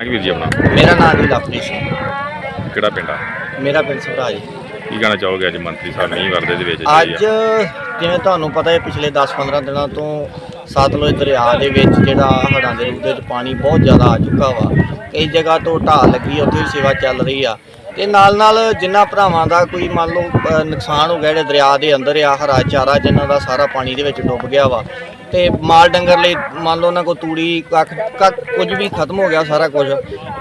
ਕਿ ਵੀਰ ਜੀ ਆਪਣਾ। ਮੇਰਾ ਨਾਮ ਜੀ ਲਵਪ੍ਰੀਤ ਸਿੰਘ। ਕਿਹੜਾ ਪਿੰਡ ਆ? ਮੇਰਾ ਪਿੰਡ ਸਭਰਾਜ ਕੀ ਕਹਿਣਾ ਚਾਹੋਗੇ ਅੱਜ ਮੰਤਰੀ ਸਾਹਿਬ ਮੀਂਹ ਵਰਦੇ ਦੇ ਵਿੱਚ ਅੱਜ ਆ? ਜਿਵੇਂ ਤੁਹਾਨੂੰ ਪਤਾ ਹੈ ਪਿਛਲੇ 10-15 ਦਿਨਾਂ ਤੋਂ ਸਤਲੁਜ ਦਰਿਆ ਦੇ ਵਿੱਚ ਜਿਹੜਾ ਹੜ੍ਹਾਂ ਦੇ ਰੂਪ ਦੇ ਵਿੱਚ ਪਾਣੀ ਬਹੁਤ ਜ਼ਿਆਦਾ ਆ ਚੁੱਕਾ ਵਾ। ਕਈ ਜਗ੍ਹਾ ਤੋਂ ਢਾਹ ਲੱਗੀ ਉੱਥੇ ਵੀ ਸੇਵਾ ਚੱਲ ਰਹੀ ਆ। ਤੇ ਨਾਲ ਨਾਲ ਜਿਨ੍ਹਾਂ ਭਰਾਵਾਂ ਦਾ ਕੋਈ ਮੰਨ ਲਓ ਅ, ਨੁਕਸਾਨ ਹੋ ਗਿਆ ਜਿਹੜੇ ਦਰਿਆ ਦੇ ਅੰਦਰ ਆ ਹਰਾ ਚਾਰਾ ਜਿਨ੍ਹਾਂ ਦਾ ਸਾਰਾ ਪਾਣੀ ਦੇ ਵਿੱਚ ਡੁੱਬ ਗਿਆ ਵਾ ਤੇ ਮਾਲ ਡੰਗਰ ਲਈ ਮੰਨ ਲਓ ਉਹਨਾਂ ਕੋ ਤੂੜੀ, ਕੱਖ ਕੱਖ ਕੁਝ ਵੀ ਖਤਮ ਹੋ ਗਿਆ ਸਾਰਾ ਕੁਝ।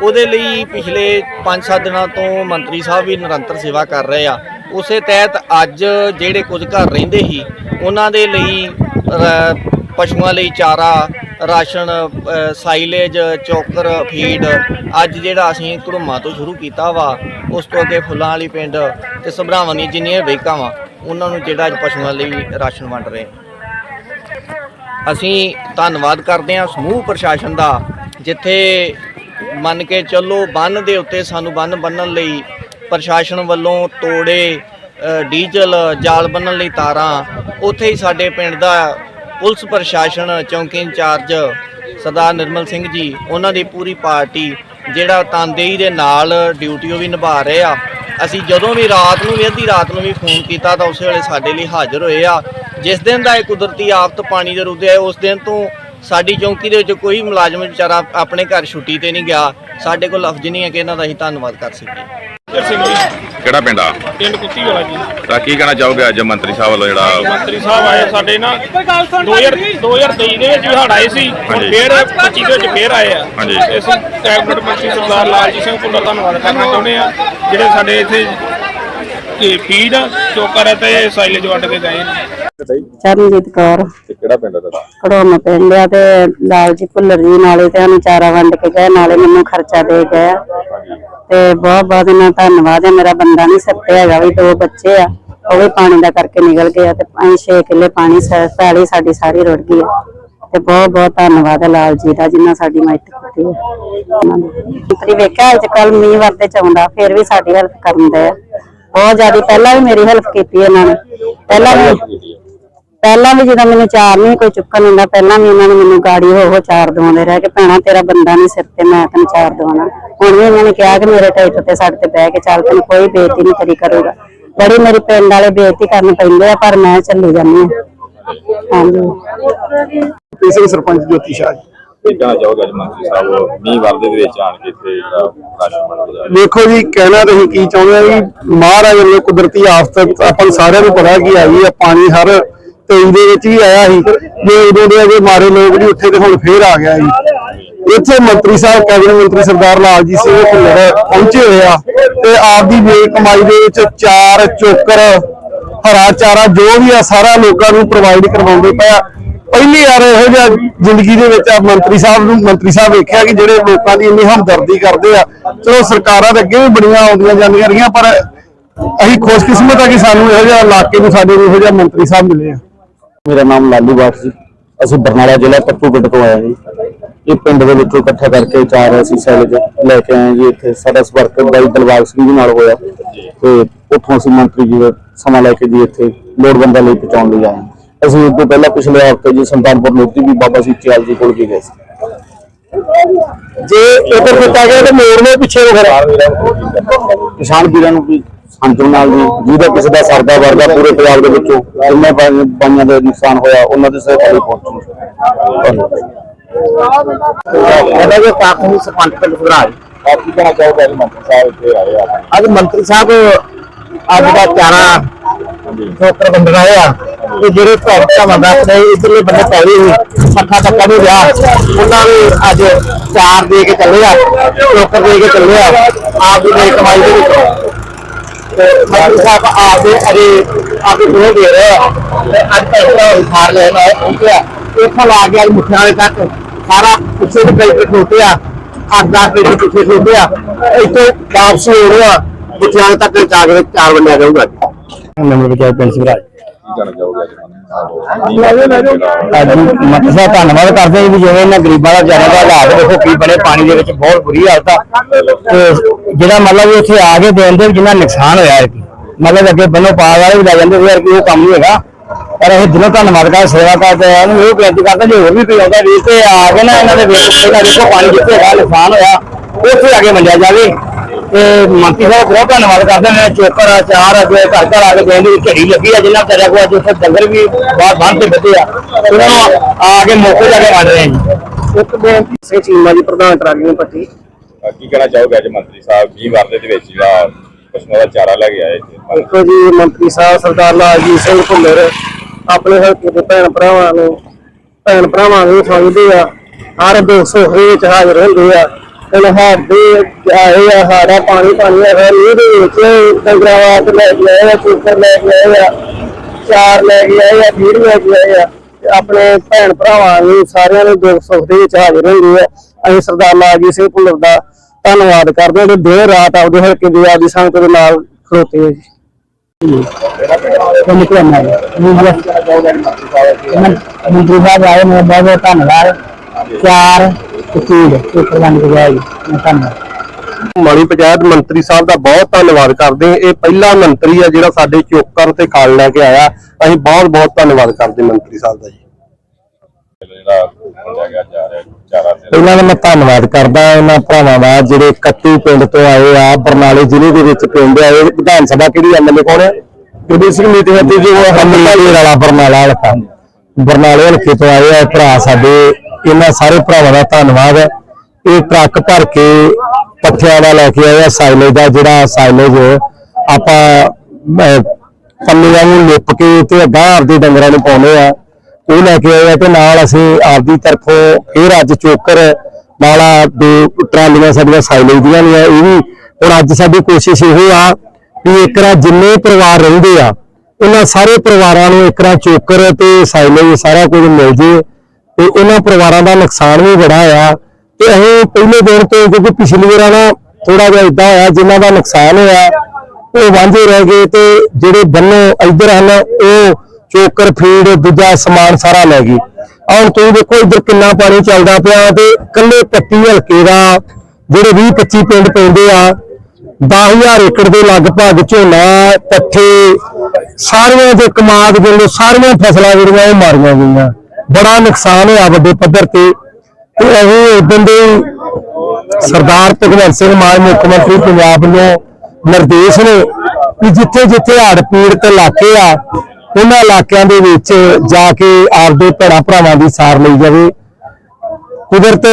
ਉਹਦੇ ਲਈ ਪਿਛਲੇ 5-7 ਦਿਨਾਂ ਤੋਂ ਮੰਤਰੀ ਸਾਹਿਬ ਵੀ ਨਿਰੰਤਰ ਸੇਵਾ ਕਰ ਰਹੇ ਆ। ਉਸੇ ਤਹਿਤ ਅੱਜ ਜਿਹੜੇ ਕੁਝ ਘਰ ਰਹਿੰਦੇ ਸੀ, ਉਹਨਾਂ ਦੇ ਲਈ ਪਸ਼ੂਆਂ ਲਈ ਚਾਰਾ, ਰਾਸ਼ਨ ਸਾਈਲੇਜ, ਚੋਕਰ, ਫੀਡ, ਅੱਜ ਜਿਹੜਾ ਅਸੀਂ ਘੜੂਮਾ ਤੋਂ ਸ਼ੁਰੂ ਕੀਤਾ ਵਾ, ਉਸ ਤੋਂ ਅੱਗੇ ਫੁੱਲਾਂ ਵਾਲੀ ਪਿੰਡ ਤੇ ਸਭਰਾਵਾਂ ਦੀਆਂ ਜਿੰਨੀਆਂ ਵੇਕਾਂ ਵਾ, ਉਹਨਾਂ ਨੂੰ ਜਿਹੜਾ ਅੱਜ ਪਸ਼ੂਆਂ ਲਈ ਰਾਸ਼ਨ ਵੰਡ ਰਹੇ। ਅਸੀਂ ਧੰਨਵਾਦ ਕਰਦੇ ਹਾਂ ਸਮੂਹ ਪ੍ਰਸ਼ਾਸਨ ਦਾ, ਜਿੱਥੇ ਮੰਨ ਕੇ ਚੱਲੋ ਬੰਨ ਦੇ ਉੱਤੇ ਸਾਨੂੰ ਬੰਨ ਬੰਨਣ ਲਈ ਪ੍ਰਸ਼ਾਸਨ ਵੱਲੋਂ ਤੋੜੇ ਡੀਜ਼ਲ, ਜਾਲ ਬੰਨਣ ਲਈ ਤਾਰਾਂ, ਉੱਥੇ ਹੀ ਸਾਡੇ ਪਿੰਡ ਦਾ ਪੁਲਿਸ ਪ੍ਰਸ਼ਾਸਨ ਚੌਂਕੀ ਇੰਚਾਰਜ ਸਰਦਾਰ ਨਿਰਮਲ ਸਿੰਘ ਜੀ, ਉਹਨਾਂ ਦੀ ਪੂਰੀ ਪਾਰਟੀ, ਜਿਹੜਾ ਤਨਦੇਹੀ ਦੇ ਨਾਲ ਡਿਊਟੀ ਉਹ ਵੀ ਨਿਭਾ ਰਹੇ ਆ। ਅਸੀਂ ਜਦੋਂ ਵੀ ਰਾਤ ਨੂੰ ਵੀ, ਅੱਧੀ ਰਾਤ ਨੂੰ ਵੀ ਫੋਨ ਕੀਤਾ ਤਾਂ ਉਸੇ ਵੇਲੇ ਸਾਡੇ ਲਈ ਹਾਜ਼ਰ ਹੋਏ ਆ। ਜਿਸ ਦਿਨ ਦਾ ਇਹ ਕੁਦਰਤੀ ਆਫਤ ਪਾਣੀ ਦੇ ਰੂਪ ਦੇ ਆਏ, ਉਸ ਦਿਨ ਤੋਂ ਸਾਡੀ ਚੌਂਕੀ ਦੇ ਵਿੱਚ ਕੋਈ ਮੁਲਾਜ਼ਮ ਵਿਚਾਰਾ ਆਪਣੇ ਘਰ ਛੁੱਟੀ ਤੇ ਨਹੀਂ ਗਿਆ। ਸਾਡੇ ਕੋਲ ਲਫ਼ਜ਼ ਨਹੀਂ ਹੈ ਕਿ ਇਹਨਾਂ ਦਾ ਅਸੀਂ ਧੰਨਵਾਦ ਕਰ ਸਕੀਏ। ਕਿਹੜਾ ਪਿੰਡ ਆ? ਪਿੰਡ ਕੁੱਤੀ ਵਾਲਾ ਜੀ। ਤਾਂ ਕੀ ਕਹਿਣਾ ਚਾਹੋਗੇ ਅੱਜ ਮੰਤਰੀ ਸਾਹਿਬ ਵੱਲੋਂ ਜਿਹੜਾ ਮੰਤਰੀ ਸਾਹਿਬ ਆਏ ਸਾਡੇ ਨਾ 2000 2023 ਦੇ ਵਿੱਚ ਵੀ ਹੜ ਆਏ ਸੀ। ਹੁਣ ਹਾਂਜੀ। ਫੇਰ 25 ਦੇ ਵਿੱਚ ਫੇਰ ਆਏ ਆ। ਹਾਂਜੀ। ਅਸੀਂ ਕੈਬਨਿਟ ਮੰਤਰੀ ਸਰਦਾਰ ਲਾਲਜੀਤ ਸਿੰਘ ਭੁੱਲਰ ਦਾ ਧੰਨਵਾਦ ਕਰਨਾ ਚਾਹੁੰਦੇ ਆ। ਜਿਹੜੇ ਸਾਡੇ ਇੱਥੇ ਕੀ ਫੀਡ ਚੋਕਰ ਤੇ ਸਾਈਲੇਜ ਵੱਢ ਕੇ ਗਏ ਨੇ। ਚਰਨਜੀਤ ਕੌਰ। ਤੇ ਕਿਹੜਾ ਪਿੰਡ ਆ ਤੁਹਾਡਾ? ਘੜੋਮ ਪਿੰਡ ਆ ਤੇ ਲਾਲ ਜੀ ਭੁੱਲਰ ਜੀ ਨਾਲੇ ਤੇ ਸਾਨੂੰ ਚਾਰਾ ਵੰਡ ਕੇ ਗਏ ਨਾਲੇ ਮੈਨੂੰ ਖਰਚਾ ਦੇ ਗਏ। ਤੇ ਬਹੁਤ ਬਹੁਤ ਇਹਨਾਂ ਧੰਨਵਾਦ ਹੈ। ਮੇਰਾ ਬੰਦਾ ਨਹੀਂ ਸੱਤੇ ਹੈਗਾ ਵੀ ਦੋ ਬੱਚੇ ਆ। ਉਹ ਵੀ ਪਾਣੀ ਦਾ ਕਰਕੇ ਨਿਕਲ ਗਏ ਤੇ 5-6 ਕਿੱਲੇ ਪਾਣੀ ਸ- ਸਾਡੀ ਸਾਰੀ ਰੁੜ ਗਈ ਆ। ਤੇ ਬਹੁਤ ਬਹੁਤ ਧੰਨਵਾਦ ਹੈ ਲਾਲ ਜੀ ਦਾ ਜਿਨ੍ਹਾਂ ਸਾਡੀ ਮਦਦ ਕੀਤੀ ਹੈ। ਉਹਨਾਂ ਦੀ ਮੰਤਰੀ ਵੇਖਿਆ ਅੱਜ ਕੱਲ ਮੀਂਹ ਵਰਦੇ ਚ ਆਉਂਦਾ, ਫਿਰ ਵੀ ਸਾਡੀ ਹੈਲਪ ਕਰਨ ਆ। ਬਹੁਤ ਜ਼ਿਆਦਾ ਪਹਿਲਾਂ ਵੀ ਮੇਰੀ ਹੈਲਪ ਕੀਤੀ ਇਹਨਾਂ ਨੇ। ਪਹਿਲਾਂ ਵੀ ਪਹਿਲਾਂ ਵੀ ਜਦੋਂ ਮੈਨੂੰ ਚਾਰ ਨਹੀਂ ਕੋਈ ਚੁੱਕਣ ਹੁੰਦਾ ਪਹਿਲਾਂ ਵੀ ਇਹਨਾਂ ਨੇ ਮੈਨੂੰ ਗਾੜੀ ਹੋ ਹੋ ਚਾਰ ਦਵਾਉਂਦੇ ਰਹਿ ਕੇ ਭੈਣਾ ਤੇਰਾ ਬੰਦਾ ਨਹੀਂ ਸਿਰ ਤੇ ਮੈਂ ਤੈਨੂੰ ਚਾਰ ਦਵਾਉਣਾ। ਹੁਣ ਵੀ ਇਹਨਾਂ ਨੇ ਕਿਹਾ ਕਿ ਮੇਰੇ ਟੈਟ ਤੇ ਸਾਡੇ ਤੇ ਬਹਿ ਕੇ ਚੱਲ ਤੈਨੂੰ ਕੋਈ ਬੇਇੱਜ਼ਤੀ ਨਹੀਂ ਕਰੀ ਕਰੂਗਾ। ਬੜੀ ਮੇਰੇ ਪਿੰਡ ਵਾਲੇ ਬੇਇੱਜ਼ਤੀ ਕਰਨ ਪੈਂਦੇ ਆ ਪਰ ਮੈਂ ਚੱਲੀ ਜਾਂਦੀ ਹਾਂ। ਹਾਂਜੀ। ਇਸੇ ਸਰਪੰਚ ਜੋਤੀ ਸ਼ਾਹ। ਜੀ ਕੀ ਕਹਿਣਾ ਚਾਹੋਗੇ ਅੱਜ ਮੰਤਰੀ ਸਾਹਿਬ ਮੀਂਹ ਵਰਦੇ ਦੇ ਵਿੱਚ ਆਣ ਕੇ ਇੱਥੇ ਜਿਹੜਾ ਰਾਸ਼ਨ ਵੰਡਦਾ ਵੇਖੋ ਜੀ ਕਹਿਣਾ ਤੁਸੀਂ ਕੀ ਚਾਹੁੰਦੇ ਆ ਜੀ ਮਹਾਰਾਜ ਵੱਲੋਂ ਕੁਦਰਤੀ ਆਫਤ ਆਪਾਂ ਨੂੰ ਸਾਰਿਆਂ ਨੂੰ ਪਤਾ ਕੀ ਆਈ ਆ ਪਾਣੀ ਹਰ 23 ਦੇ ਵਿੱਚ ਵੀ ਆਇਆ ਸੀ। ਜੇ ਉਦੋਂ ਦੇ ਅਜੇ ਮਾਰੇ ਲੋਕ ਨਹੀਂ ਉੱਥੇ ਤੇ ਹੁਣ ਫੇਰ ਆ ਗਿਆ ਜੀ ਇੱਥੇ ਮੰਤਰੀ ਸਾਹਿਬ, ਕੈਬਨਿਟ ਮੰਤਰੀ ਸਰਦਾਰ ਲਾਲਜੀਤ ਸਿੰਘ ਭੁੱਲਰ ਪਹੁੰਚੇ ਹੋਏ ਆ ਤੇ ਆਪ ਦੀ ਵੇਖ ਕਮਾਈ ਦੇ ਵਿੱਚ ਚਾਰ ਚੋਕਰ, ਹਰਾ ਚਾਰਾ ਜੋ ਵੀ ਆ ਸਾਰਾ ਲੋਕਾਂ ਨੂੰ ਪ੍ਰੋਵਾਈਡ ਕਰਵਾਉਂਦੇ ਪਿਆ ਪਹਿਲੀ ਵਾਰ ਇਹੋ ਜਿਹਾ ਜ਼ਿੰਦਗੀ ਦੇ ਵਿੱਚ ਆ ਮੰਤਰੀ ਸਾਹਿਬ ਨੂੰ, ਮੰਤਰੀ ਸਾਹਿਬ ਵੇਖਿਆ ਕਿ ਜਿਹੜੇ ਲੋਕਾਂ ਦੀ ਇੰਨੀ ਹਮਦਰਦੀ ਕਰਦੇ ਆ। ਚਲੋ ਸਰਕਾਰਾਂ ਦੇ ਅੱਗੇ ਵੀ ਬੜੀਆਂ ਆਉਂਦੀਆਂ ਜਾਂਦੀਆਂ ਰਹੀਆਂ, ਪਰ ਅਸੀਂ ਖੁਸ਼ਕਿਸਮਤ ਆ ਕਿ ਸਾਨੂੰ ਇਹੋ ਜਿਹਾ ਇਲਾਕੇ ਨੂੰ ਸਾਡੇ ਨੂੰ ਇਹੋ ਜਿਹਾ ਮੰਤਰੀ ਸਾਹਿਬ ਮਿਲੇ ਆ। ਮੇਰਾ ਨਾਮ ਲਾਲੂ ਬਾਠ ਜੀ। ਅਸੀਂ ਬਰਨਾਲਾ ਜ਼ਿਲ੍ਹਾ ਪੱਪੂਗੜ ਤੋਂ ਆਏ ਹਾਂ ਜੀ। ਇਹ ਪਿੰਡ ਦੇ ਵਿੱਚੋਂ ਇਕੱਠਾ ਕਰਕੇ ਚਾਰ ਅਸੀਂ ਸੈਲਜ ਲੈ ਕੇ ਆਏ ਜੀ। ਇੱਥੇ ਸਾਡਾ ਸੰਪਰਕ ਬਾਈ ਦਲਵਾਗ ਸਿੰਘ ਜੀ ਨਾਲ ਹੋਇਆ। ਤੇ ਉੱਥੋਂ ਅਸੀਂ ਮੰਤਰੀ ਜੀ ਦਾ ਸਮਾਂ ਲੈ ਕੇ ਜੀ ਇੱਥੇ ਲੋੜਵੰਦਾਂ ਲਈ ਪਹੁੰਚਾਉਣ ਲਈ ਆਏ ਅਸੀਂ ਉਸ ਤੋਂ ਪਹਿਲਾਂ ਪਿਛਲੇ ਹਫ਼ਤੇ ਜੀ ਸੰਤਾਨਪੁਰ ਲੋਧੀ ਵੀ ਬਾਬਾ ਜੀ ਚਿਆਲ ਜੀ ਕੋਲ ਵੀ ਗਏ ਸੀ। ਜੇ ਇਧਰ ਕੀਤਾ ਗਿਆ ਤਾਂ ਮੋੜ ਦੇ ਪਿੱਛੇ ਨੂੰ ਫਿਰ। ਕਿਸਾਨ ਵੀਰਾਂ ਨੂੰ ਵੀ ਸੰਤੁਲ ਨਾਲ ਜੀ ਜਿਹਦਾ ਕਿਸੇ ਦਾ ਸਰਦਾ ਵਰਦਾ ਪੂਰੇ ਪੰਜਾਬ ਦੇ ਵਿੱਚੋਂ ਜਿੰਨੇ ਬਾਈ- ਬਾਈਆਂ ਦਾ ਨੁਕਸਾਨ ਹੋਇਆ ਉਹਨਾਂ ਦੇ ਸਹਾਇਤਾ ਲਈ ਪਹੁੰਚੂ ਇਹਦਾ ਜੋ ਕਾਕੂ ਸਰਪੰਚ ਪਿੰਡ ਸੁਧਰਾਜ ਆਪ ਕੀ ਕਹਿਣਾ ਚਾਹੋਗੇ ਅੱਜ ਮੰਤਰੀ ਸਾਹਿਬ ਇੱਥੇ ਆਏ ਆ। ਅੱਜ ਮੰਤਰੀ ਸਾਹਿਬ ਅੱਜ ਦਾ ਚਾਰਾ ਠੋਕਰ ਵੰਡਣਾ ਹੋਇਆ ਤੇ ਜਿਹੜੇ ਬੰਦਾ ਆਪਣੇ ਇਧਰਲੇ ਬੰਦੇ ਪੈਰੀ ਸੀ ਪੱਖਾ ਤੱਕਾ ਨਹੀਂ ਰਿਹਾ ਉਹਨਾਂ ਨੂੰ ਅੱਜ ਚਾਰ ਦੇ ਕੇ ਚੱਲੇ ਆ ਠੋਕਰ ਦੇ ਕੇ ਚੱਲੇ ਆ ਆਪ ਦੀ ਕਮਾਈ ਦੇ ਵਿੱਚ। ਮੰਤਰੀ ਸਾਹਿਬ ਆਪ ਦੇ ਅਰੇ ਆਪ ਦੇ ਕੋਲ ਦੇ ਰਹੇ ਆ ਤੇ ਅੱਜ ਤੱਕ ਹਾਰ ਲੈਣ ਆਏ ਪਹੁੰਚਿਆ ਇੱਥੋਂ ਲਾ ਕੇ ਅੱਜ ਮੁੱਠਿਆਂ ਵਾਲੇ ਤੱਕ ਸਾਰਾ ਪਿੱਛੇ ਦੇ ਟਰੈਕਟਰ ਖੋਤੇ ਆ। ਅੱਠ ਦਸ ਟਰੈਕਟਰ ਪਿੱਛੇ ਖੋਤੇ ਆ। ਇੱਥੇ ਵਾਪਸ ਹੋ ਰਿਹਾ ਮੁੱਠਿਆਂ ਤੱਕ ਚਾਰ ਚਾਰ ਵੰਡਿਆ ਜਾਊਗਾ। ਨੰਬਰ ਵਿਚਾਰ ਪਿੰਡ ਸਿਵਰਾਜ ਕੀ ਕਹਿਣਾ ਚਾਹੋਗੇ ਸਾਹਿਬ ਧੰਨਵਾਦ ਕਰਦੇ ਹਾਂ ਵੀ ਜਿਵੇਂ ਇਹਨਾਂ ਗਰੀਬਾਂ ਦਾ ਵਿਚਾਰਿਆਂ ਦਾ ਹਾਲਾਤ ਦੇਖੋ ਕੀ ਬਣੇ, ਪਾਣੀ ਦੇ ਵਿੱਚ ਬਹੁਤ ਬੁਰੀ ਹਾਲਤ ਆ। ਤੇ ਜਿਹੜਾ ਮਤਲਬ ਵੀ ਆ ਕੇ ਦੇਣ ਦੇ ਜਿੰਨਾ ਨੁਕਸਾਨ ਹੋਇਆ ਹੈ। ਮਤਲਬ ਅੱਗੇ ਬੰਨੋ ਪਾ ਵਾਲੇ ਵੀ ਲੈ ਜਾਂਦੇ ਸੀ, ਯਾਰ ਕਿ ਉਹ ਕੰਮ ਨਹੀਂ ਹੈਗਾ। ਪਰ ਅਸੀਂ ਦਿਲੋਂ ਧੰਨਵਾਦ ਕਰ ਸੇਵਾ ਕਰਦੇ ਆ ਇਹਨੂੰ ਇਹ ਬੇਨਤੀ ਕਰਦੇ ਜੇ ਹੋਰ ਵੀ ਕੋਈ ਆਉਂਦਾ ਵੀਰ ਤੇ ਆ ਕੇ ਨਾ ਇਹਨਾਂ ਦੇ ਵਿੱਚ ਪਹਿਲਾਂ ਪਾਣੀ ਜਿੱਥੇ ਹੈਗਾ, ਨੁਕਸਾਨ ਹੋਇਆ, ਉੱਥੇ ਆ ਕੇ ਵੰਡਿਆ ਜਾਵੇ। ਤੇ ਮੰਤਰੀ ਸਾਹਿਬ ਬਹੁਤ ਧੰਨਵਾਦ ਕਰਦੇ ਨੇ ਚੋਕਰ ਅਚਾਰ ਅੱਗੇ ਘਰ ਘਰ ਆ ਕੇ ਦੇਣ ਦੀ ਝੜੀ ਲੱਗੀ ਆ ਜਿੰਨਾ ਵਿਚਾਰਿਆ ਕੋਲ ਅੱਜ ਉੱਥੇ ਡੰਗਰ ਵੀ ਬਾਹਰ ਬੰਨ ਤੇ ਬੱਧੇ ਆ। ਉਹਨਾਂ ਨੂੰ ਆ ਕੇ ਮੌਕੇ ਜਾ ਕੇ ਵੰਡ ਰਹੇ ਆ ਜੀ ਇੱਕ ਬੇਨਤੀ ਸੇ ਚੀਮਾ ਜੀ ਪ੍ਰਧਾਨ ਟਰਾਲੀਆਂ ਪੱਟੀ। ਅਹ ਕੀ ਕਹਿਣਾ ਚਾਹੋਗੇ ਅੱਜ ਮੰਤਰੀ ਸਾਹਿਬ? ਮੀਂਹ ਵਰਦੇ ਦੇ ਵਿੱਚ ਜਿਹੜਾ ਪਸ਼ੂਆਂ ਦਾ ਚਾਰਾ ਲੈ ਕੇ ਆਏ ਇੱਥੇ? ਦੇਖੋ ਜੀ ਮੰਤਰੀ ਸਾਹਿਬ ਸਰਦਾਰ ਲਾਲਜੀਤ ਸਿੰਘ ਭੁੱਲਰ ਆਪਣੇ ਹਲਕੇ ਦੇ ਭੈਣ ਭਰਾਵਾਂ ਨੂੰ ਭੈਣ ਭਰਾਵਾਂ ਨੂੰ ਸਮਝਦੇ ਆ ਹਰ ਦੁੱਖ ਸੁੱਖ ਦੇ ਵਿੱਚ ਹਾਜ਼ਰ ਹੁੰਦੇ ਆ। ਹੁਣ ਸਾਡੇ ਆਏ ਆ ਸਾਡਾ ਪਾਣੀ ਪਾਣੀ ਮੀਂਹ ਦੇ ਵਿੱਚ ਡੰਗਰਾਂ ਵਾਸਤੇ ਲੈ ਕੇ ਆਏ ਆ ਕੁੱਕਰ ਲੈ ਕੇ ਆਏ ਆ ਚਾਰ ਲੈ ਕੇ ਆਏ ਆ ਫੀਡ ਲੈ ਕੇ ਆਏ ਆ ਆਪਣੇ ਭੈਣ ਭਰਾਵਾਂ ਨੂੰ ਸਾਰਿਆਂ ਨੂੰ ਦੁੱਖ ਸੁੱਖ ਦੇ ਵਿੱਚ ਹਾਜ਼ਰ ਹੁੰਦੇ ਆ। ਅਸੀਂ ਸਰਦਾਰ ਲਾਲਜੀਤ ਸਿੰਘ ਭੁੱਲਰ ਦਾ ਧੰਨਵਾਦ ਕਰਦੇ ਹਾਂ ਤੇ ਦਿਨ ਰਾਤ ਆਪਦੇ ਹਲਕੇ ਦੀ ਆਦੀ ਸੰਗਤ ਦੇ ਨਾਲ ਖਲੋਤੇ ਹੋ ਜੀ। ਮੰਤਰੀ ਸਾਹਿਬ ਆਏ ਨੇ ਬਹੁਤ ਬਹੁਤ ਧੰਨਵਾਦ। ਚਾਰ ਤਸੀਲ ਜੀ ਮੈਂ ਧੰਨਵਾਦ। ਮਾਲੀ ਪੰਚਾਇਤ ਮੰਤਰੀ ਸਾਹਿਬ ਦਾ ਬਹੁਤ ਧੰਨਵਾਦ ਕਰਦੇ ਹਾਂ। ਇਹ ਪਹਿਲਾ ਮੰਤਰੀ ਆ ਜਿਹੜਾ ਸਾਡੇ ਚੋਕਰ ਤੇ ਖਾਲ ਲੈ ਕੇ ਆਇਆ। ਅਸੀਂ ਬਹੁਤ ਬਹੁਤ ਧੰਨਵਾਦ ਕਰਦੇ ਮੰਤਰੀ ਸਾਹਿਬ ਦਾ ਜੀ। ਜਿਹੜਾ ਵੰਡਿਆ ਗਿਆ ਜਾ ਰਿਹਾ ਚਾਰਾ ਤੇ ਪਹਿਲਾਂ ਤਾਂ ਮੈਂ ਧੰਨਵਾਦ ਕਰਦਾ ਇਹਨਾਂ ਭਰਾਵਾਂ ਦਾ ਜਿਹੜੇ ਕੱਟੂ ਪਿੰਡ ਤੋਂ ਆਏ ਆ। ਬਰਨਾਲੇ ਜ਼ਿਲ੍ਹੇ ਦੇ ਵਿੱਚ ਪਿੰਡ ਆਏ ਵਿਧਾਨ ਸਭਾ ਕਿਹੜੀ ਐਮਐਲਏ ਕੌਣ ਹੈ? ਗੁਰਦੀਪ ਸਿੰਘ ਮੀਤੇ ਹੱਤੀ ਜੋ ਹਮਲੇ ਵਾਲਾ ਬਰਨਾਲਾ ਹਲਕਾ ਬਰਨਾਲੇ ਹਲਕੇ ਤੋਂ ਆਏ ਆ ਭਰਾ ਸਾਡੇ। ਇਹਨਾਂ ਸਾਰੇ ਭਰਾਵਾਂ ਦਾ ਧੰਨਵਾਦ ਹੈ। ਇਹ ਟਰੱਕ ਭਰ ਕੇ ਪੱਠਿਆਂ ਦਾ ਲੈ ਕੇ ਆਏ ਆ ਸਾਈਲੇਜ ਦਾ ਜਿਹੜਾ ਸਾਈਲੇਜ ਆਪਾਂ ਅਹ, ਨੂੰ ਲਿਪ ਕੇ ਤੇ ਅਗਾਂਹ ਆਪਦੇ ਡੰਗਰਾਂ ਨੂੰ ਪਾਉਂਦੇ ਆ। ਉਹ ਲੈ ਕੇ ਆਏ ਤੇ ਨਾਲ ਅਸੀਂ ਆਪਦੀ ਤਰਫੋਂ ਫਿਰ ਅੱਜ ਚੋਕਰ ਨਾਲ ਦੇ ਟਰਾਲੀਆਂ ਸਾਡੀਆਂ ਸਾਈਲੇਜ ਦੀਆਂ ਨੇ ਇਹ ਵੀ ਹੁਣ ਅੱਜ ਸਾਡੀ ਕੋਸ਼ਿਸ਼ ਇਹ ਆ ਵੀ ਇੱਕਰਾ ਜਿੰਨੇ ਪਰਿਵਾਰ ਰਹਿੰਦੇ ਆ ਉਹਨਾਂ ਸਾਰੇ ਪਰਿਵਾਰਾਂ ਨੂੰ ਇੱਕਰਾ ਚੋਕਰ ਤੇ ਸਾਈਲੇਜ ਸਾਰਾ ਕੁਝ ਮਿਲ ਜੇ। ਤੇ ਉਹਨਾਂ ਪਰਿਵਾਰਾਂ ਦਾ ਨੁਕਸਾਨ ਵੀ ਬੜਾ ਆ। ਤੇ ਅਸੀਂ ਪਹਿਲੇ ਦਿਨ ਤੋਂ ਕਿਉਂਕਿ ਪਿਛਲੀ ਵਾਰ ਨਾ ਥੋੜਾ ਜਿਹਾ ਇਦਾਂ ਹੋਇਆ, ਜਿਨ੍ਹਾਂ ਦਾ ਨੁਕਸਾਨ ਹੋਇਆ, ਉਹ ਵਾਂਝੇ ਰਹਿ ਗਏ ਤੇ ਜਿਹੜੇ ਬੰਨੋ ਇੱਧਰ ਹਨ, ਉਹ ਚੋਕਰ, ਫੀਡ, ਦੂਜਾ ਸਮਾਨ ਸਾਰਾ ਲੈ ਗਏ। ਹੁਣ ਤੁਸੀਂ ਦੇਖੋ ਇੱਧਰ ਕਿੰਨਾ ਪਾਣੀ ਚੱਲਦਾ ਪਿਆ ਤੇ ਕੱਲੇ ਪੱਟੀ ਹਲਕੇ ਦਾ ਜਿਹੜੇ 20 25 ਪਿੰਡ ਪੈਂਦੇ ਆ 10000 ਏਕੜ ਦੇ ਲਗਭਗ ਝੋਨਾ, ਪੱਠੇ, ਸਾਰੀਆਂ ਦੇ ਕਮਾਦ ਜਿਹੜੇ ਸਾਰੀਆਂ ਫਸਲਾਂ ਜਿਹੜੀਆਂ ਉਹ ਮਾਰੀਆਂ ਗਈਆਂ। ਬੜਾ ਨੁਕਸਾਨ ਹੋਇਆ ਵੱਡੇ ਪੱਧਰ ਤੇ। ਤੇ ਅਸੀਂ ਉਦੋਂ ਦੇ ਸਰਦਾਰ ਭਗਵੰਤ ਸਿੰਘ ਮਾਨ, ਮੁੱਖ ਮੰਤਰੀ ਪੰਜਾਬ ਨੂੰ ਨਿਰਦੇਸ਼ ਨੇ ਕਿ ਜਿੱਥੇ ਜਿੱਥੇ ਹੜ ਪੀੜਤ ਇਲਾਕੇ ਆ, ਉਹਨਾਂ ਇਲਾਕਿਆਂ ਦੇ ਵਿੱਚ ਜਾ ਕੇ ਆਪਦੇ ਭੈਣਾਂ ਭਰਾਵਾਂ ਦੀ ਸਾਰ ਲਈ ਜਾਵੇ। ਕੁਦਰਤ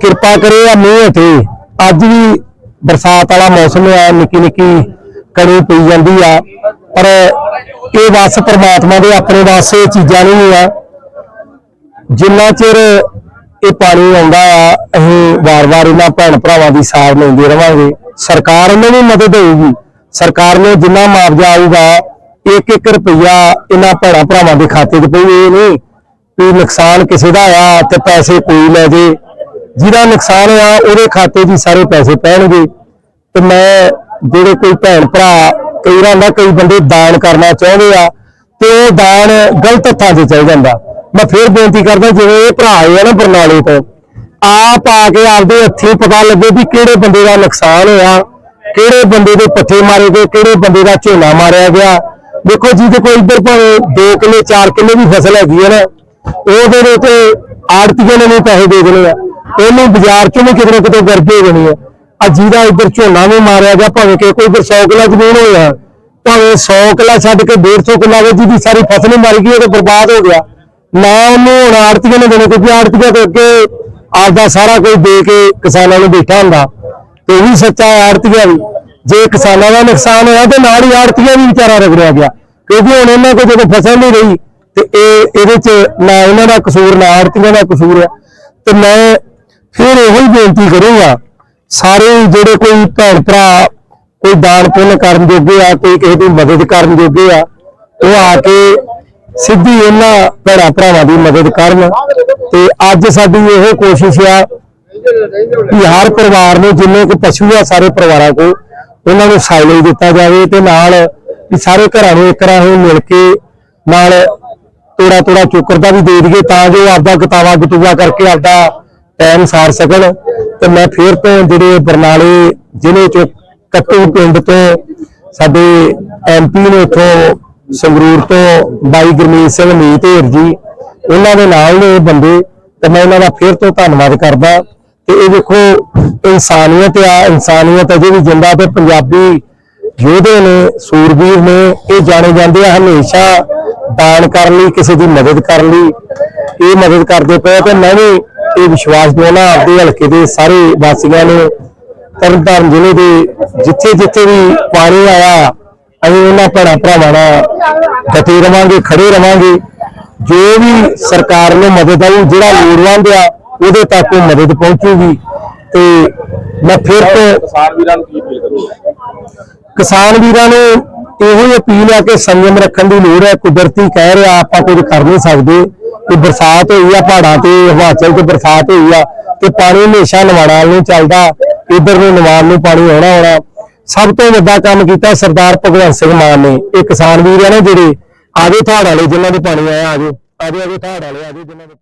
ਕਿਰਪਾ ਕਰੇ ਆ ਮੀਂਹ ਤੇ ਅੱਜ ਵੀ ਬਰਸਾਤ ਵਾਲਾ ਮੌਸਮ ਆ, ਨਿੱਕੀ ਨਿੱਕੀ ਕਣੀ ਪਈ ਜਾਂਦੀ ਆ। ਪਰ ਇਹ ਵਸ ਪਰਮਾਤਮਾ ਦੇ ਆਪਣੇ ਵਾਸਤੇ ਚੀਜ਼ਾਂ ਨਹੀਂ ਆ। ਜਿੰਨਾ ਚਿਰ ਇਹ ਪਾਣੀ ਆਉਂਦਾ ਆ, ਅਸੀਂ ਵਾਰ-ਵਾਰ ਇਹਨਾਂ ਭੈਣ ਭਰਾਵਾਂ ਦੀ ਸਾਰ ਲੈਂਦੇ ਰਵਾਂਗੇ। ਸਰਕਾਰ ਨੂੰ ਵੀ ਮਦਦ ਹੋਊਗੀ। ਸਰਕਾਰ ਨੇ ਜਿੰਨਾ ਮੁਆਵਜ਼ਾ ਆਊਗਾ ਇੱਕ ਇੱਕ ਰੁਪਈਆ ਇਹਨਾਂ ਭੈਣਾਂ ਭਰਾਵਾਂ ਦੇ ਖਾਤੇ 'ਚ ਪਈ ਇਹ ਨਹੀਂ ਵੀ ਨੁਕਸਾਨ ਕਿਸੇ ਦਾ ਆ ਤੇ ਪੈਸੇ ਕੋਈ ਲੈ ਜੇ। ਜਿਹਦਾ ਨੁਕਸਾਨ ਆ, ਉਹਦੇ ਖਾਤੇ 'ਚ ਸਾਰੇ ਪੈਸੇ ਪੈਣਗੇ। ਤੇ ਮੈਂ ਜਿਹੜੇ ਕੋਈ ਭੈਣ ਭਰਾ ਕਈ ਵਾਰ ਹੁੰਦਾ ਕਈ ਬੰਦੇ ਦਾਨ ਕਰਨਾ ਚਾਹੁੰਦੇ ਆ, ਤੇ ਉਹ ਦਾਨ ਗਲਤ ਹੱਥਾਂ 'ਚ ਚਲ ਜਾਂਦਾ। ਮੈਂ ਫੇਰ ਬੇਨਤੀ ਕਰਦਾ ਜਿਵੇਂ ਇਹ ਭਰਾ ਆਏ ਆ ਨਾ ਬਰਨਾਲੇ ਤੋਂ, ਆਪ ਆ ਕੇ ਆਪਦੇ ਹੱਥੀਂ ਪਤਾ ਲੱਗੇ ਵੀ ਕਿਹੜੇ ਬੰਦੇ ਦਾ ਨੁਕਸਾਨ ਹੋਇਆ, ਕਿਹੜੇ ਬੰਦੇ ਦੇ ਪੱਠੇ ਮਾਰੇ ਗਏ, ਕਿਹੜੇ ਬੰਦੇ ਦਾ ਝੋਨਾ ਮਾਰਿਆ ਗਿਆ। ਦੇਖੋ ਜਿਹਦੇ ਕੋਈ ਇੱਧਰ ਭਾਵੇਂ 2 ਕਿੱਲੇ 4 ਕਿੱਲੇ ਦੀ ਫਸਲ ਹੈਗੀ ਹੈ ਨਾ, ਉਹਦੇ ਦੇ ਉੱਤੇ ਆੜਤੀਆਂ ਨੇ ਵੀ ਪੈਸੇ ਦੇ ਦੇਣੇ ਆ। ਉਹਨੂੰ ਬਾਜ਼ਾਰ ਚੋਂ ਵੀ ਕਿਤੇ ਨਾ ਕਿਤੇ ਗਰਜੇ ਦੇਣੀ ਆ। ਆ ਜਿਹਦਾ ਇੱਧਰ ਝੋਨਾ ਵੀ ਮਾਰਿਆ ਗਿਆ, ਭਾਵੇਂ ਕਿ ਕੋਈ ਇੱਧਰ 100 ਕਿੱਲਾ ਜ਼ਮੀਨ ਹੋਇਆ, ਭਾਵੇਂ 100 ਕਿੱਲਾ ਛੱਡ ਕੇ 150 ਕਿੱਲਾ ਵੇ ਜਿਹਦੀ ਸਾਰੀ ਫਸਲ ਹੀ ਮਰ ਗਈ, ਉਹ ਬਰਬਾਦ ਹੋ ਗਿਆ। ਨਾ ਉਹਨੂੰ ਹੁਣ ਆੜਤੀਆਂ ਨੇ ਦੇਣੇ, ਕਿਉਂਕਿ ਆੜਤੀਆਂ ਤੋਂ ਅੱਗੇ ਆਪਦਾ ਸਾਰਾ ਕੁਝ ਦੇ ਕੇ ਕਿਸਾਨਾਂ ਨੂੰ ਬੈਠਾ ਹੁੰਦਾ। ਤੇ ਵੀ ਸੱਚਾ ਆੜਤੀਆਂ ਵੀ ਜੇ ਕਿਸਾਨਾਂ ਦਾ ਨੁਕਸਾਨ ਹੋਇਆ, ਤੇ ਨਾਲ ਹੀ ਆੜਤੀਆਂ ਵੀ ਵਿਚਾਰਾ ਰਗੜਿਆ ਗਿਆ। ਕਿਉਂਕਿ ਹੁਣ ਇਹਨਾਂ ਕੋਲ ਜਦੋਂ ਫਸਲ ਨਹੀਂ ਰਹੀ, ਤੇ ਇਹ ਇਹਦੇ ਚ ਨਾ ਇਹਨਾਂ ਦਾ ਕਸੂਰ, ਨਾ ਆੜਤੀਆਂ ਦਾ ਕਸੂਰ ਹੈ। ਤੇ ਮੈਂ ਫਿਰ ਇਹੋ ਹੀ ਬੇਨਤੀ ਕਰੂੰਗਾ, ਸਾਰੇ ਜਿਹੜੇ ਕੋਈ ਭੈਣ ਭਰਾ, ਕੋਈ ਦਾਨ ਪੁੰਨ ਕਰਨ ਜੋਗੇ ਆ, ਕੋਈ ਕਿਸੇ ਦੀ ਮਦਦ ਕਰਨ ਜੋਗੇ ਆ, ਉਹ ਆ ਕੇ ਸਿੱਧੀ ਇਹਨਾਂ ਭੈਣਾਂ ਭਰਾਵਾਂ ਦੀ ਮਦਦ ਕਰਨ ਤੇ ਅੱਜ ਸਾਡੀ ਇਹੋ ਕੋਸ਼ਿਸ਼ ਆ ਕਿ ਹਰ ਪਰਿਵਾਰ ਨੂੰ ਜਿੰਨੇ ਕੁ ਪਸ਼ੂ ਆ ਸਾਰੇ ਪਰਿਵਾਰਾਂ ਕੋ ਉਹਨਾਂ ਨੂੰ ਸਾਈਲੇਜ ਦਿੱਤਾ ਜਾਵੇ ਤੇ ਨਾਲ ਵੀ ਸਾਰੇ ਘਰਾਂ ਨੂੰ ਇੱਕ ਰਾਹ ਮਿਲ ਕੇ ਨਾਲ ਤੋੜਾ ਤੋੜਾ ਚੋਕਰ ਦਾ ਵੀ ਦੇ ਦਈਏ ਤਾਂ ਜੋ ਆਪਦਾ ਗਤਾਵਾ ਗਤੂਆ ਕਰਕੇ ਆਪਦਾ ਟਾਈਮ ਸਾਰ ਸਕਣ। ਤੇ ਮੈਂ ਫੇਰ ਤੋਂ ਜਿਹੜੇ ਬਰਨਾਲੇ ਜ਼ਿਲ੍ਹੇ ਚੋਂ ਕੱਟੂ ਪਿੰਡ ਤੋਂ ਸਾਡੇ ਐਮਪੀ ਨੇ ਉੱਥੋਂ ਸੰਗਰੂਰ ਤੋਂ ਬਾਈ ਗੁਰਮੀਤ ਸਿੰਘ ਮੀਤ ਢੇਰ ਜੀ, ਉਹਨਾਂ ਦੇ ਨਾਲ ਨੇ ਇਹ ਬੰਦੇ ਤੇ ਮੈਂ ਇਹਨਾਂ ਦਾ ਫੇਰ ਤੋਂ ਧੰਨਵਾਦ ਕਰਦਾ। ਤੇ ਇਹ ਦੇਖੋ, ਇਨਸਾਨੀਅਤ ਆ, ਇਨਸਾਨੀਅਤ ਅਜੇ ਵੀ ਜਿੰਦਾ ਤੇ ਪੰਜਾਬੀ ਯੋਧੇ ਨੇ, ਸੂਰਬੀਰ ਨੇ, ਇਹ ਜਾਣੇ ਜਾਂਦੇ ਆ ਹਮੇਸ਼ਾ ਦਾਨ ਕਰਨ ਲਈ, ਕਿਸੇ ਦੀ ਮਦਦ ਕਰਨ ਲਈ। ਇਹ ਮਦਦ ਕਰਦੇ ਪਏ ਤੇ ਮੈਂ ਵੀ ਇਹ ਵਿਸ਼ਵਾਸ ਦਿਵਾਉਣਾ ਆਪਦੇ ਹਲਕੇ ਦੇ ਸਾਰੇ ਵਾਸੀਆਂ ਨੂੰ, ਤਰਨਤਾਰਨ ਜ਼ਿਲ੍ਹੇ ਦੇ ਜਿੱਥੇ ਜਿੱਥੇ ਵੀ ਪਾਣੀ ਆਇਆ ਅਸੀਂ ਉਹਨਾਂ ਭੈਣਾਂ ਭਰਾਵਾਂ ਨਾਲ ਡਟੇ ਰਵਾਂਗੇ ਖੜੇ ਰਵਾਂਗੇ। ਜੋ ਵੀ ਸਰਕਾਰ ਨੂੰ ਮਦਦ ਆਊ ਜਿਹੜਾ ਲੋੜਵੰਦ ਆ ਉਹਦੇ ਤੱਕ ਉਹ ਮਦਦ ਪਹੁੰਚੂਗੀ। ਤੇ ਮੈਂ ਫਿਰ ਤੋਂ ਕਿਸਾਨ ਵੀਰਾਂ ਨੂੰ ਕੀ ਅਪੀਲ ਕਰੋਗੇ? ਕਿਸਾਨ ਵੀਰਾਂ ਨੂੰ ਇਹੋ ਹੀ ਅਪੀਲ ਆ ਕਿ ਸੰਯਮ ਰੱਖਣ ਦੀ ਲੋੜ ਹੈ। ਕੁਦਰਤੀ ਕਹਿ ਰਿਹਾ ਆਪਾਂ ਕੁਝ ਕਰ ਨਹੀਂ ਸਕਦੇ। ਕਿ ਬਰਸਾਤ ਹੋਈ ਆ ਪਹਾੜਾਂ ਤੇ ਹਿਮਾਚਲ ਤੇ ਬਰਸਾਤ ਹੋਈ ਆ ਤੇ ਪਾਣੀ ਹਮੇਸ਼ਾ ਨਵਾਣਾਲ ਨੂੰ ਚੱਲਦਾ। ਇਧਰ ਨੂੰ ਨਵਾਲ ਨੂੰ ਪਾਣੀ ਆਉਣਾ ਆਉਣਾ ਸਭ ਤੋਂ ਵੱਡਾ ਕੰਮ ਕੀਤਾ ਸਰਦਾਰ ਭਗਵੰਤ ਸਿੰਘ ਮਾਨ ਨੇ। ਇਹ ਕਿਸਾਨ ਵੀਰ ਆ ਨਾ ਜਿਹੜੇ, ਆਜੋ ਤੁਹਾਡ ਵਾਲੇ ਜਿਨ੍ਹਾਂ ਦੇ ਪਾਣੀ ਆਇਆ, ਆਜੋ। ਆਜੋ ਆਜੋ ਤੁਹਾਡ ਵਾਲੇ, ਆਜੋ ਜਿਨ੍ਹਾਂ ਦੇ